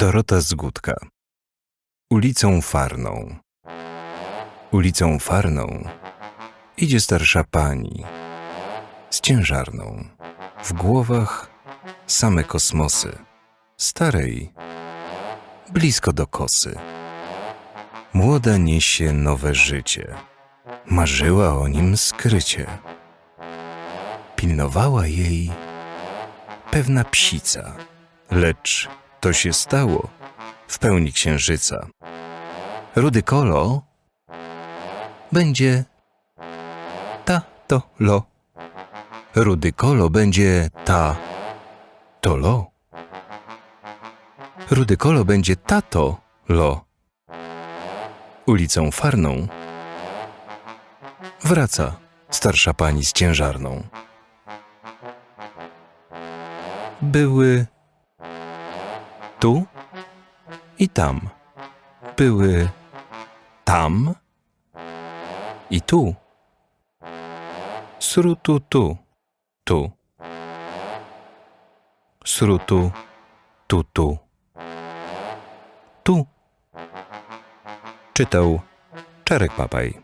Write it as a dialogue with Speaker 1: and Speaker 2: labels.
Speaker 1: Dorota Zgódka. Ulicą Farną. Ulicą Farną idzie starsza pani z ciężarną. W głowach same kosmosy. Starej blisko do kosy. Młoda niesie nowe życie. Marzyła o nim skrycie. Pilnowała jej pewna psica, lecz to się stało w pełni księżyca. Rudy kolo będzie ta to lo. Rudy kolo będzie ta to lo. Rudy kolo będzie tato lo. Ulicą Farną wraca starsza pani z ciężarną. Były tu i tam. Były tam i tu. Srutu tu, tu. Srutu tu, tu. Tu. Czytał Czarek Papaj.